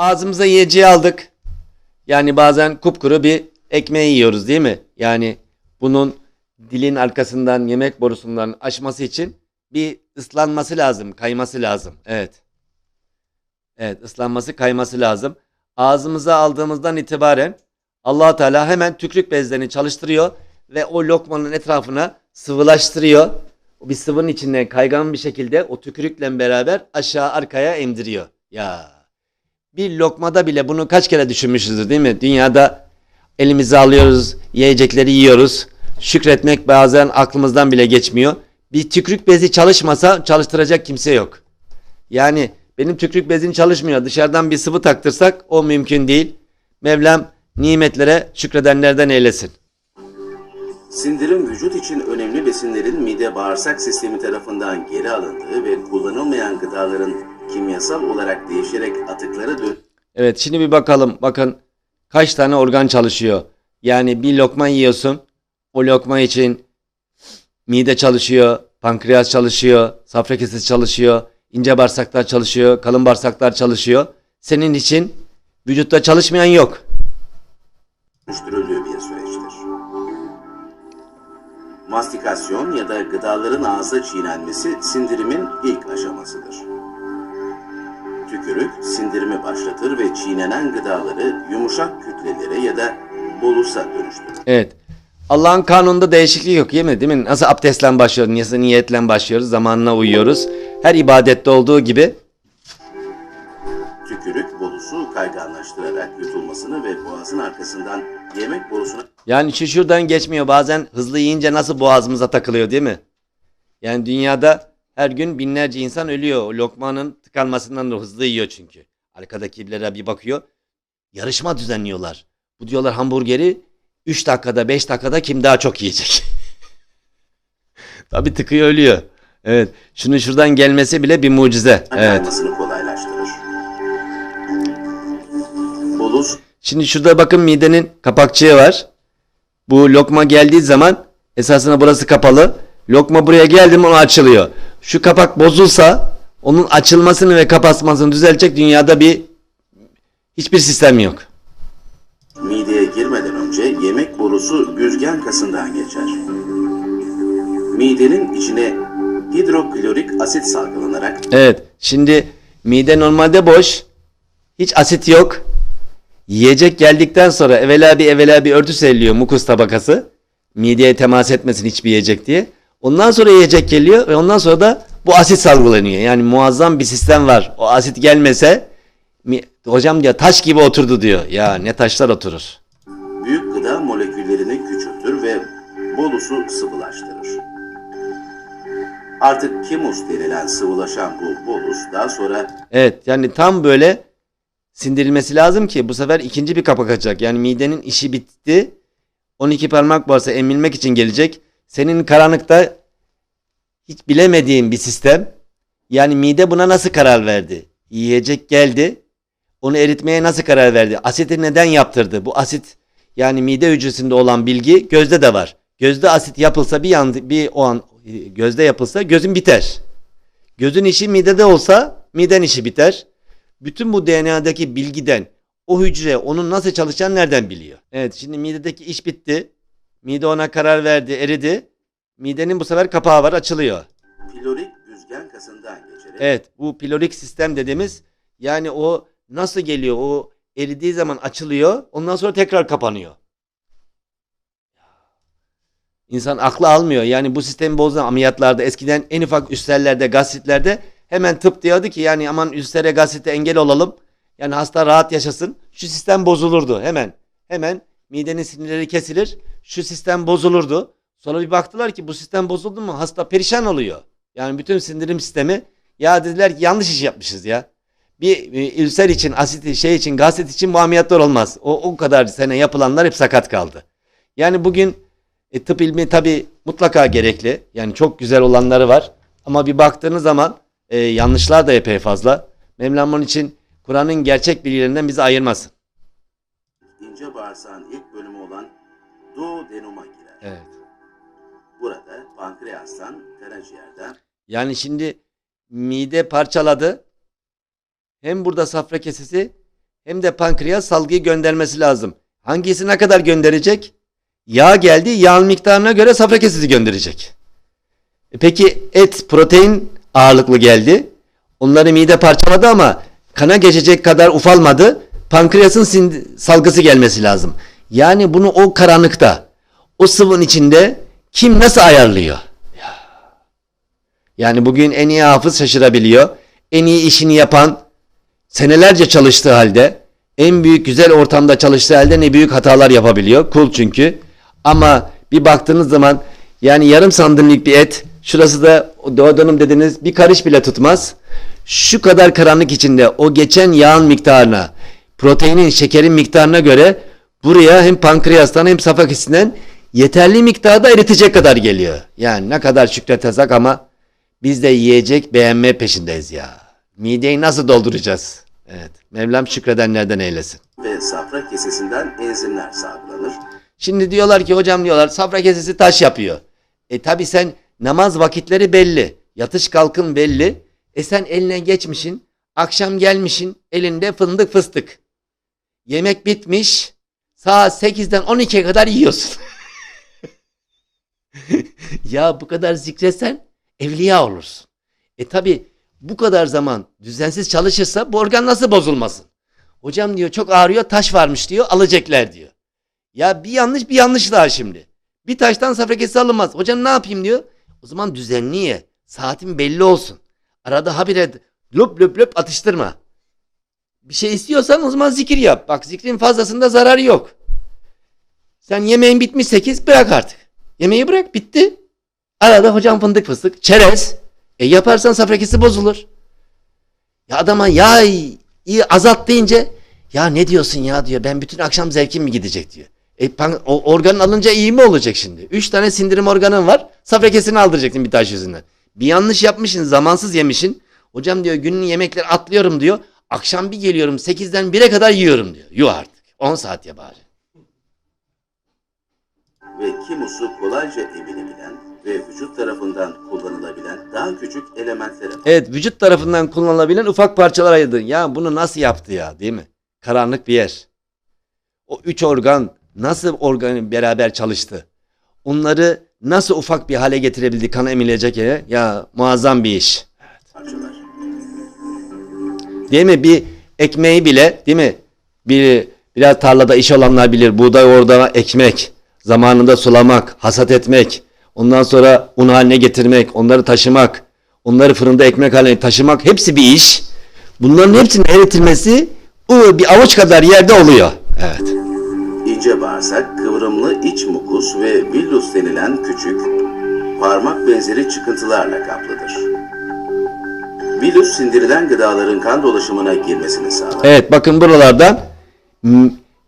ağzımıza yiyeceği aldık. Yani bazen kupkuru bir ekmeği yiyoruz değil mi? Yani bunun dilin arkasından yemek borusundan aşması için bir ıslanması lazım, kayması lazım. Evet. Evet, ıslanması, kayması lazım. Ağzımıza aldığımızdan itibaren Allah Teala hemen tükrük bezlerini çalıştırıyor ve o lokmanın etrafına sıvılaştırıyor. Bir sıvının içine kaygan bir şekilde o tükürükle beraber aşağı arkaya emdiriyor. Ya bir lokmada bile bunu kaç kere düşünmüşüzdür değil mi? Dünyada elimize alıyoruz, yiyecekleri yiyoruz. Şükretmek bazen aklımızdan bile geçmiyor. Bir tükürük bezi çalışmasa çalıştıracak kimse yok. Yani benim tükürük bezin çalışmıyor. Dışarıdan bir sıvı taktırsak o mümkün değil. Mevlam nimetlere şükredenlerden eylesin. Sindirim vücut için önemli besinlerin mide bağırsak sistemi tarafından geri alındığı ve kullanılmayan gıdaların kimyasal olarak değişerek atıklara dön Evet şimdi bir bakalım. Bakın kaç tane organ çalışıyor. Yani bir lokma yiyorsun. O lokma için mide çalışıyor, pankreas çalışıyor, safra kesesi çalışıyor, ince bağırsaklar çalışıyor, kalın bağırsaklar çalışıyor. Senin için vücutta çalışmayan yok. dönüştürüldüğü bir süreçtir. Mastikasyon ya da gıdaların ağızda çiğnenmesi sindirimin ilk aşamasıdır. Tükürük sindirimi başlatır ve çiğnenen gıdaları yumuşak kütlelere ya da bolusa dönüştürür. Evet. Allah'ın kanununda değişiklik yok mi? Değil mi? Nasıl abdestle başlıyoruz, nasıl niyetle başlıyoruz, zamanına uyuyoruz. Her ibadette olduğu gibi Tükürük bolusu kayganlaştırarak yutulmasını ve boğazın arkasından yemek borusuna Yani şu şuradan geçmiyor. Bazen hızlı yiyince nasıl boğazımıza takılıyor değil mi? Yani dünyada her gün binlerce insan ölüyor. O lokmanın tıkanmasından da hızlı yiyor çünkü. Arkadakilere bir bakıyor. Yarışma düzenliyorlar. Bu diyorlar hamburgeri 3 dakikada 5 dakikada kim daha çok yiyecek? Tabii tıkıyor ölüyor. Evet. Şunun şuradan gelmesi bile bir mucize. Evet. kolaylaştırır. Bolus Şimdi şurada bakın midenin kapakçığı var. Bu lokma geldiği zaman esasında burası kapalı. Lokma buraya geldi mi o açılıyor. Şu kapak bozulsa onun açılmasını ve kapatmasını düzeltecek dünyada bir hiçbir sistem yok. mideye girmeden önce yemek borusu güzgen kasından geçer. Midenin içine hidroklorik asit salgılanarak Evet. Şimdi mide normalde boş. Hiç asit yok. Yiyecek geldikten sonra evvela bir evvela bir örtü seriliyor mukus tabakası. Mideye temas etmesin hiçbir yiyecek diye. Ondan sonra yiyecek geliyor ve ondan sonra da bu asit salgılanıyor. Yani muazzam bir sistem var. O asit gelmese hocam diyor taş gibi oturdu diyor. Ya ne taşlar oturur. büyük gıda moleküllerini küçültür ve bolusu sıvılaştırır. Artık kimus denilen sıvılaşan bu bolus daha sonra Evet yani tam böyle sindirilmesi lazım ki bu sefer ikinci bir kapak açacak. Yani midenin işi bitti. 12 parmak varsa emilmek için gelecek. Senin karanlıkta hiç bilemediğin bir sistem. Yani mide buna nasıl karar verdi? Yiyecek geldi. Onu eritmeye nasıl karar verdi? Asiti neden yaptırdı? Bu asit yani mide hücresinde olan bilgi gözde de var. Gözde asit yapılsa bir yan bir o an gözde yapılsa gözün biter. Gözün işi midede olsa miden işi biter. Bütün bu DNA'daki bilgiden o hücre onun nasıl çalışacağını nereden biliyor? Evet şimdi midedeki iş bitti. Mide ona karar verdi, eridi. Midenin bu sefer kapağı var, açılıyor. pilorik güzgen kasından geçerek Evet bu pilorik sistem dediğimiz yani o nasıl geliyor? O eridiği zaman açılıyor. Ondan sonra tekrar kapanıyor. İnsan aklı almıyor. Yani bu sistemi bozulan ameliyatlarda eskiden en ufak üstellerde, gastritlerde hemen tıp diyordu ki yani aman üstlere gastrite engel olalım. Yani hasta rahat yaşasın. Şu sistem bozulurdu hemen. Hemen midenin sinirleri kesilir. Şu sistem bozulurdu. Sonra bir baktılar ki bu sistem bozuldu mu hasta perişan oluyor. Yani bütün sindirim sistemi ya dediler ki yanlış iş yapmışız ya. Bir e, ülser için, asit şey için, gastrit için bu ameliyatlar olmaz. O, o kadar sene yapılanlar hep sakat kaldı. Yani bugün e, tıp ilmi tabi mutlaka gerekli. Yani çok güzel olanları var. Ama bir baktığınız zaman e, yanlışlar da epey fazla. Mevlam onun için Kur'an'ın gerçek bilgilerinden bizi ayırmasın. ince bağırsağın ilk bölümü olan duodenuma girer. Evet. Burada pankreastan, karaciğerden Yani şimdi mide parçaladı. Hem burada safra kesesi hem de pankreas salgıyı göndermesi lazım. Hangisi ne kadar gönderecek? Yağ geldi, yağın miktarına göre safra kesesi gönderecek. E Peki et, protein ağırlıklı geldi. Onları mide parçaladı ama kana geçecek kadar ufalmadı. Pankreasın salgısı gelmesi lazım. Yani bunu o karanlıkta, o sıvın içinde kim nasıl ayarlıyor? Ya. Yani bugün en iyi hafız şaşırabiliyor. En iyi işini yapan senelerce çalıştığı halde en büyük güzel ortamda çalıştığı halde ne büyük hatalar yapabiliyor. Kul çünkü. Ama bir baktığınız zaman yani yarım santimlik bir et şurası da doğdanım dediniz bir karış bile tutmaz. Şu kadar karanlık içinde o geçen yağın miktarına proteinin şekerin miktarına göre buraya hem pankreastan hem safra kesesinden yeterli miktarda eritecek kadar geliyor. Yani ne kadar şükretesek ama biz de yiyecek beğenme peşindeyiz ya. Mideyi nasıl dolduracağız? Evet. Mevlam şükredenlerden eylesin. ve safra kesesinden enzimler salgılanır. Şimdi diyorlar ki hocam diyorlar safra kesesi taş yapıyor. E tabi sen namaz vakitleri belli. Yatış kalkın belli. E sen eline geçmişin. Akşam gelmişin elinde fındık fıstık. Yemek bitmiş. Saat 8'den 12'ye kadar yiyorsun. ya bu kadar zikretsen evliya olursun. E tabi bu kadar zaman düzensiz çalışırsa bu organ nasıl bozulmasın? Hocam diyor çok ağrıyor taş varmış diyor alacaklar diyor. Ya bir yanlış bir yanlış daha şimdi. Bir taştan safra kesesi alınmaz. Hocam ne yapayım diyor. O zaman düzenli ye. Saatin belli olsun. Arada habire löp löp löp atıştırma. Bir şey istiyorsan o zaman zikir yap. Bak zikrin fazlasında zararı yok. Sen yemeğin bitmiş 8 bırak artık. Yemeği bırak bitti. Arada hocam fındık fıstık çerez. E yaparsan safra kesesi bozulur. Ya adama ya iyi azalt deyince ya ne diyorsun ya diyor. Ben bütün akşam zevkim mi gidecek diyor. E, o organın alınca iyi mi olacak şimdi? Üç tane sindirim organın var. Safra kesini aldıracaksın bir taş yüzünden. Bir yanlış yapmışsın, zamansız yemişsin. Hocam diyor günün yemekleri atlıyorum diyor. Akşam bir geliyorum 8'den 1'e kadar yiyorum diyor. Yuh artık. 10 saat ya bari. ve kimusu kolayca emilebilen ve vücut tarafından kullanılabilen daha küçük elementlere Evet vücut tarafından kullanılabilen ufak parçalar ayırdın. Ya bunu nasıl yaptı ya değil mi? Karanlık bir yer. O üç organ nasıl organı beraber çalıştı? Onları nasıl ufak bir hale getirebildi kan emilecek yere? Ya muazzam bir iş. parçalar. Değil mi? Bir ekmeği bile değil mi? Bir biraz tarlada iş olanlar bilir. Buğday orada ekmek. Zamanında sulamak, hasat etmek. Ondan sonra un haline getirmek, onları taşımak. Onları fırında ekmek haline taşımak. Hepsi bir iş. Bunların hepsinin eritilmesi bir avuç kadar yerde oluyor. Evet. İnce bağırsak, kıvrımlı iç mukus ve villus denilen küçük, parmak benzeri çıkıntılarla kaplıdır. Villus sindirilen gıdaların kan dolaşımına girmesini sağlar. Evet bakın buralardan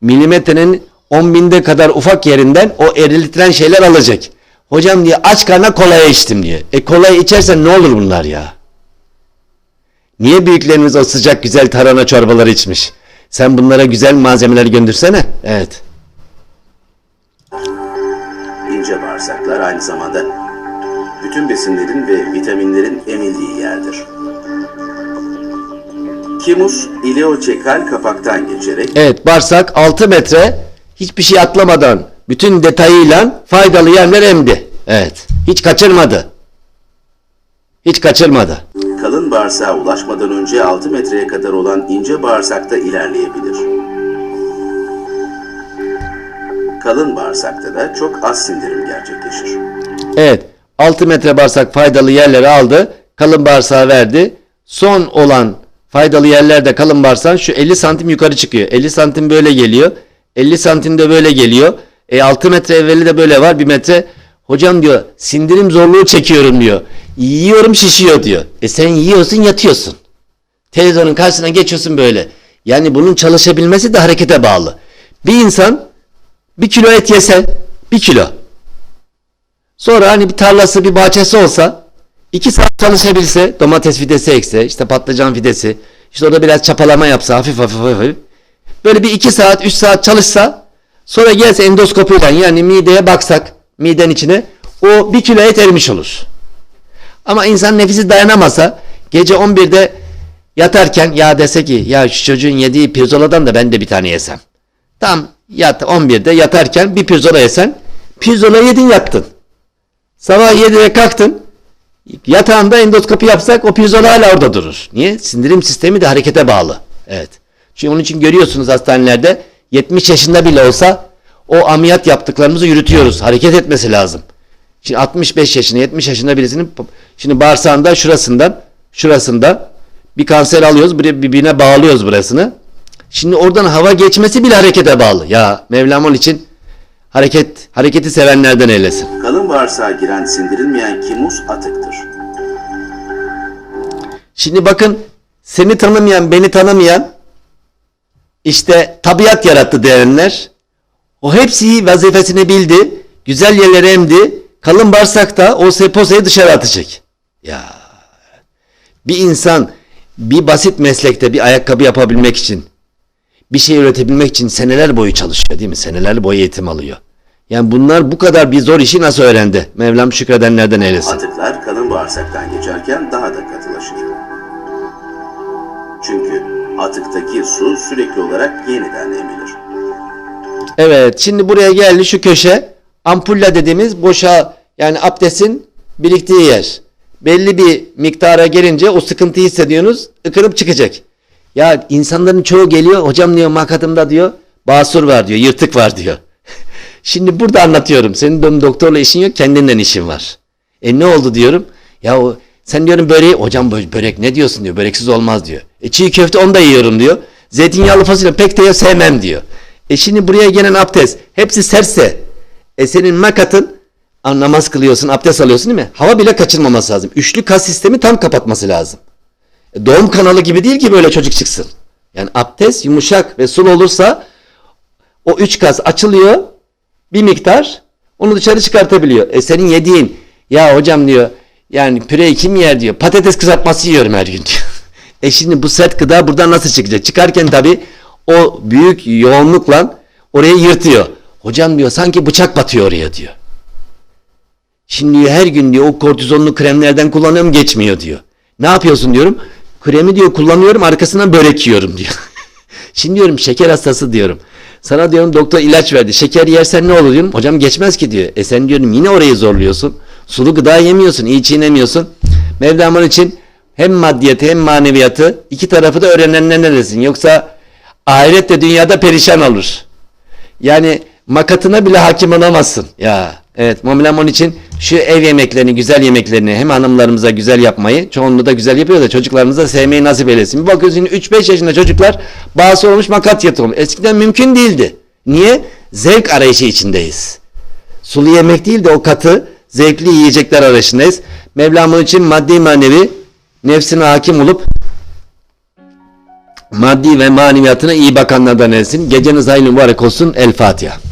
milimetrenin 10 binde kadar ufak yerinden o eriltilen şeyler alacak. Hocam diye aç karnına kolaya içtim diye. E kolayı içersen ne olur bunlar ya? Niye büyüklerimiz o sıcak güzel tarhana çorbaları içmiş? Sen bunlara güzel malzemeler göndersene. Evet. İnce bağırsaklar aynı zamanda bütün besinlerin ve vitaminlerin emildiği yerdir. Kimus ileoçekal kapaktan geçerek Evet bağırsak 6 metre hiçbir şey atlamadan bütün detayıyla faydalı yerler emdi. Evet. Hiç kaçırmadı. Hiç kaçırmadı. kalın bağırsağa ulaşmadan önce 6 metreye kadar olan ince bağırsakta ilerleyebilir. Kalın bağırsakta da çok az sindirim gerçekleşir. Evet. 6 metre bağırsak faydalı yerleri aldı. Kalın bağırsağı verdi. Son olan faydalı yerlerde kalın bağırsağın şu 50 santim yukarı çıkıyor. 50 santim böyle geliyor. 50 santim de böyle geliyor. E 6 metre evveli de böyle var. 1 metre. Hocam diyor sindirim zorluğu çekiyorum diyor. Yiyorum şişiyor diyor. E sen yiyorsun yatıyorsun. Televizyonun karşısına geçiyorsun böyle. Yani bunun çalışabilmesi de harekete bağlı. Bir insan bir kilo et yese bir kilo. Sonra hani bir tarlası bir bahçesi olsa iki saat çalışabilse domates fidesi ekse işte patlıcan fidesi işte orada biraz çapalama yapsa hafif hafif hafif böyle bir iki saat üç saat çalışsa sonra gelse endoskopiyle yani mideye baksak miden içine o bir kilo et erimiş olur. Ama insan nefisi dayanamasa gece 11'de yatarken ya dese ki ya şu çocuğun yediği pirzoladan da ben de bir tane yesem. Tam yat 11'de yatarken bir pirzola yesen pirzola yedin yattın. Sabah 7'de kalktın yatağında endoskopi yapsak o pirzola hala orada durur. Niye? Sindirim sistemi de harekete bağlı. Evet. Çünkü onun için görüyorsunuz hastanelerde 70 yaşında bile olsa o ameliyat yaptıklarımızı yürütüyoruz. Hareket etmesi lazım. Şimdi 65 yaşında 70 yaşında birisinin şimdi bağırsağında şurasından şurasından bir kanser alıyoruz bir- birbirine bağlıyoruz burasını. Şimdi oradan hava geçmesi bile harekete bağlı. Ya Mevlamon için hareket hareketi sevenlerden eylesin. Kalın bağırsağa giren sindirilmeyen kimus atıktır. Şimdi bakın seni tanımayan, beni tanımayan işte tabiat yarattı diyenler o hepsi vazifesini bildi. Güzel yerlere emdi. Kalın bağırsakta o seposayı dışarı atacak. Ya bir insan bir basit meslekte bir ayakkabı yapabilmek için bir şey üretebilmek için seneler boyu çalışıyor değil mi? Seneler boyu eğitim alıyor. Yani bunlar bu kadar bir zor işi nasıl öğrendi? Mevlam şükredenlerden eylesin. Atıklar kalın bağırsaktan geçerken daha da katılaşır. Atıktaki su sürekli olarak yeniden emilir. Evet şimdi buraya geldi şu köşe ampulla dediğimiz boşa yani abdestin biriktiği yer. Belli bir miktara gelince o sıkıntıyı hissediyorsunuz ıkınıp çıkacak. Ya insanların çoğu geliyor hocam diyor makatımda diyor basur var diyor yırtık var diyor. Şimdi burada anlatıyorum senin benim doktorla işin yok kendinden işin var. E ne oldu diyorum. Ya o, sen diyorum böreği hocam bö- börek ne diyorsun diyor böreksiz olmaz diyor. E çiğ köfte onu da yiyorum diyor. Zeytinyağlı fasulye pek de sevmem diyor. E şimdi buraya gelen abdest hepsi serse e senin makatın namaz kılıyorsun abdest alıyorsun değil mi? Hava bile kaçırmaması lazım. Üçlü kas sistemi tam kapatması lazım. E, doğum kanalı gibi değil ki böyle çocuk çıksın. Yani abdest yumuşak ve sulu olursa o üç kas açılıyor bir miktar onu dışarı çıkartabiliyor. E senin yediğin ya hocam diyor yani püreyi kim yer diyor. Patates kızartması yiyorum her gün diyor. E şimdi bu sert gıda buradan nasıl çıkacak? Çıkarken tabii o büyük yoğunlukla orayı yırtıyor. Hocam diyor sanki bıçak batıyor oraya diyor. Şimdi diyor, her gün diyor o kortizonlu kremlerden kullanıyorum geçmiyor diyor. Ne yapıyorsun diyorum. Kremi diyor kullanıyorum arkasından börek yiyorum diyor. Şimdi diyorum şeker hastası diyorum. Sana diyorum doktor ilaç verdi. Şeker yersen ne olur diyorum. Hocam geçmez ki diyor. E sen diyorum yine orayı zorluyorsun. Sulu gıda yemiyorsun. iyi çiğnemiyorsun. Mevlamın için hem maddiyatı hem maneviyatı iki tarafı da öğrenenler neresin. Yoksa ahirette dünyada perişan olur. Yani makatına bile hakim olamazsın. Ya evet Mevlam onun için şu ev yemeklerini, güzel yemeklerini hem hanımlarımıza güzel yapmayı, çoğunluğu da güzel yapıyor da çocuklarımıza sevmeyi nasip eylesin. Bir bakıyorsun 3-5 yaşında çocuklar bağısı olmuş makat yatıyor. Eskiden mümkün değildi. Niye? Zevk arayışı içindeyiz. Sulu yemek değil de o katı, zevkli yiyecekler arayışındayız. Mevlam onun için maddi manevi nefsine hakim olup maddi ve maneviyatına iyi bakanlardan etsin. Geceniz hayırlı mübarek olsun. El Fatiha.